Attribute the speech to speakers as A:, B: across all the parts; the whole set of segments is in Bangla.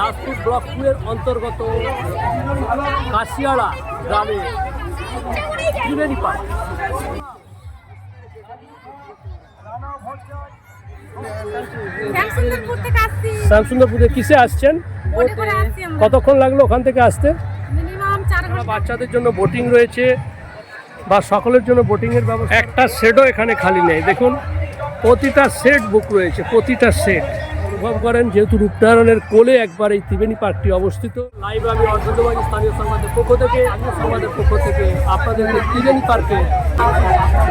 A: দাসপুর ব্লক টু এর অন্তর্গত কাশিয়াড়া গ্রামে ত্রিবেণী পার্ক।
B: শ্যামসুন্দরপুর
A: কিসে আসছেন? কতক্ষণ লাগল ওখান থেকে আসতে?
B: মিনিমাম চার ঘণ্টা।
A: বাচ্চাদের জন্য বোটিং রয়েছে বা সকলের জন্য বোটিং এর ব্যবস্থা একটা সেটও এখানে খালি নেই। দেখুন প্রতিটা সেট বুক রয়েছে প্রতিটা সেট। অনুভব করেন যেহেতু রূপনারায়ণের কোলে একবার এই ত্রিবেণী পার্কটি অবস্থিত। লাইভ আমি অর্ধবাড়ি স্থানীয় সংবাদের পক্ষ থেকে স্থানীয় সংবাদের পক্ষ থেকে আপনাদের ত্রিবেণী পার্কে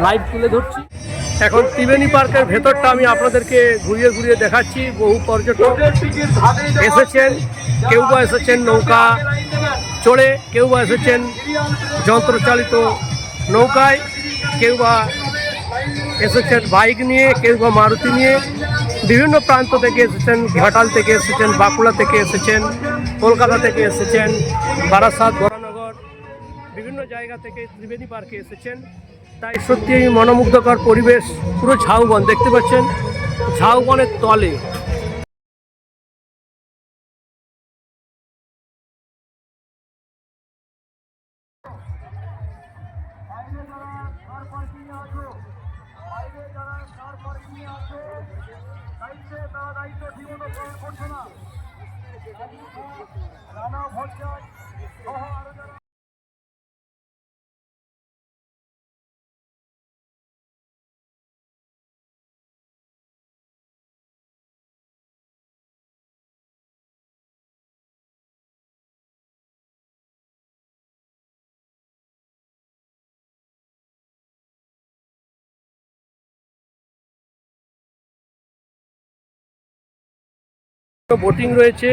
A: লাইভ তুলে ধরছি। এখন ত্রিবেণী পার্কের ভেতরটা আমি আপনাদেরকে ঘুরিয়ে ঘুরিয়ে দেখাচ্ছি। বহু পর্যটক এসেছেন কেউ বা এসেছেন নৌকা চড়ে কেউ বা এসেছেন যন্ত্রচালিত নৌকায় কেউ বা এসেছেন বাইক নিয়ে কেউ বা মারুতি নিয়ে। বিভিন্ন প্রান্ত থেকে এসেছেন, ঘাটাল থেকে এসেছেন, বাঁকুড়া থেকে এসেছেন, কলকাতা থেকে এসেছেন, বারাসাত বরানগর বিভিন্ন জায়গা থেকে ত্রিবেণী পার্কে এসেছেন। তাই সত্যি মনোমুগ্ধকর পরিবেশ, পুরো ঝাউবন, দেখতে পাচ্ছেন? ঝাউবনের তলে। দায়িত্ব জীবনও পালন করছে না। রানা ভট্টাচার্য সহ আরও যারা বোটিং রয়েছে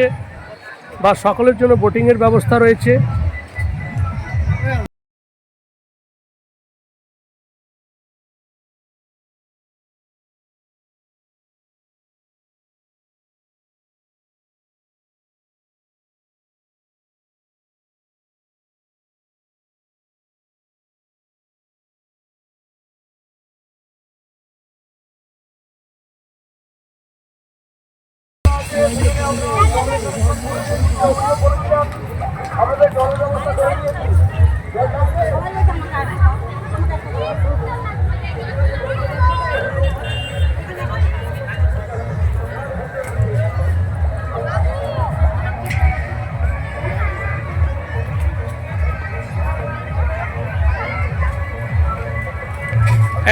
A: বা সকলের জন্য বোটিংয়ের ব্যবস্থা রয়েছে।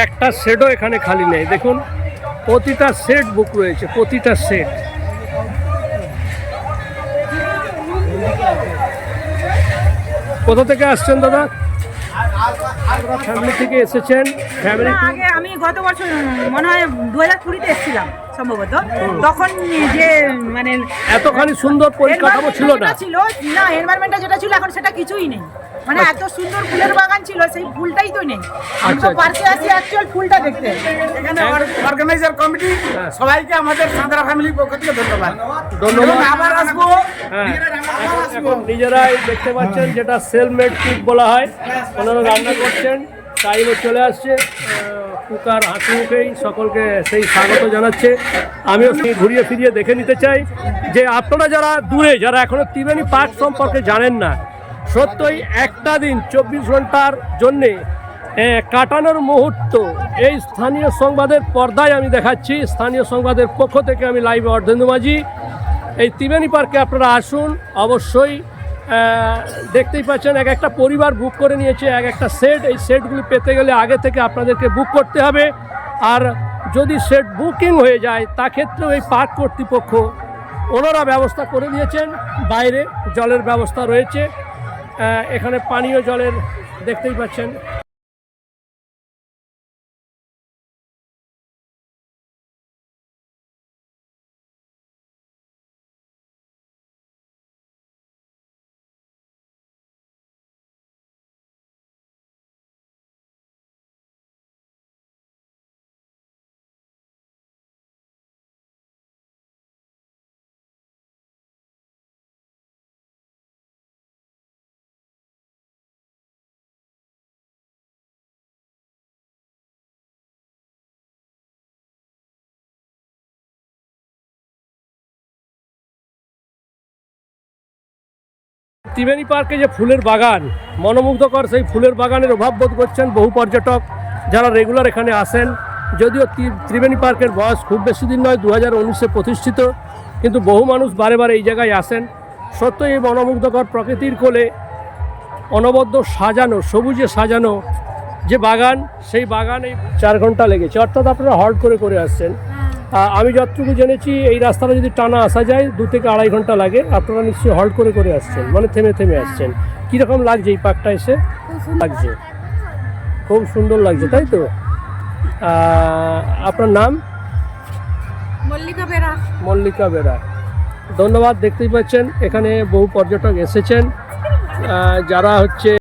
A: একটা সেটও এখানে খালি নেই। দেখুন প্রতিটা সেট বুক রয়েছে প্রতিটা সেট কোথা থেকে আসছেন দাদা? ফ্যামিলি থেকে এসেছেন? ফ্যামিলি
C: আগে আমি গত বছর, মনে হয় দু হাজার কুড়িতে এসেছিলাম। সম্ভবত তখন যে মানে
A: এতখানি সুন্দর পরিকাঠামো ছিল না?
C: ছিল না এনভায়রনমেন্টটা যেটা ছিল এখন সেটা কিছুই নেই। মানে এত সুন্দর ফুলের বাগান ছিল সেই ফুলটাই তো নেই। আমি
A: আচ্ছা,
C: তো
A: আচ্ছা।
C: পার্কে আসি অ্যাকচুয়াল ফুলটা দেখতে।
D: এখানে অর্গানাইজার কমিটি সবাইকে আমাদের সাঁতরা ফ্যামিলির পক্ষ থেকে ধন্যবাদ।
A: ধন্যবাদ।
D: আবার আসব।
A: হ্যাঁ।
D: আবার আসব।
A: নিজেরাই দেখতে পাচ্ছেন যেটা সেল মেড কুক বলা হয়। ওনারা রান্না করছেন। টাইমে চলে আসছে। কুকার হাঁটু মুখেই সকলকে সেই স্বাগত জানাচ্ছে। আমিও সেই ঘুরিয়ে ফিরিয়ে দেখে নিতে চাই যে আপনারা যারা দূরে, যারা এখনও ত্রিবেণী পার্ক সম্পর্কে জানেন না, সত্যই একটা দিন চব্বিশ ঘণ্টার জন্যে কাটানোর মুহূর্ত এই স্থানীয় সংবাদের পর্দায় আমি দেখাচ্ছি। স্থানীয় সংবাদের পক্ষ থেকে আমি লাইভে অর্ধেন্দু মাঝি। এই ত্রিবেণী পার্কে আপনারা আসুন, অবশ্যই দেখতেই পাচ্ছেন, এক একটা পরিবার বুক করে নিয়েছে, এক একটা সেট এই সেটগুলি পেতে গেলে আগে থেকে আপনাদেরকে বুক করতে হবে। আর যদি সেট বুকিং হয়ে যায়, তা ক্ষেত্রেও এই পার্ক কর্তৃপক্ষ ওনারা ব্যবস্থা করে দিয়েছেন। বাইরে জলের ব্যবস্থা রয়েছে। এখানে পানীয় জলের দেখতেই পাচ্ছেন ত্রিবেণী পার্কে যে ফুলের বাগান, মনোমুগ্ধকর সেই ফুলের বাগানের অভাব বোধ করছেন বহু পর্যটক যারা রেগুলার এখানে আসেন। যদিও ত্রি- ত্রিবেণী পার্কের বয়স খুব বেশি দিন নয় দু হাজার উনিশে প্রতিষ্ঠিত, কিন্তু বহু মানুষ বারে বারে এই জায়গায় আসেন। সত্যই এই মনোমুগ্ধকর প্রকৃতির কোলে অনবদ্য সাজানো, সবুজে সাজানো যে বাগান, সেই বাগানে চার ঘণ্টা লেগেছে। অর্থাৎ আপনারা হল্ট করে করে আসছেন। আমি যতটুকু জেনেছি এই রাস্তাটা যদি টানা আসা যায় দু থেকে আড়াই ঘণ্টা লাগে আপনারা নিশ্চয়ই হল্ট করে করে আসছেন মানে থেমে থেমে আসছেন। কীরকম লাগছে এই পার্কটা এসে? লাগছে। খুব সুন্দর লাগছে তাই তো? আপনার নাম?
B: মল্লিকা বেরা।
A: মল্লিকা বেরা। ধন্যবাদ দেখতেই পাচ্ছেন এখানে বহু পর্যটক এসেছেন। যারা হচ্ছে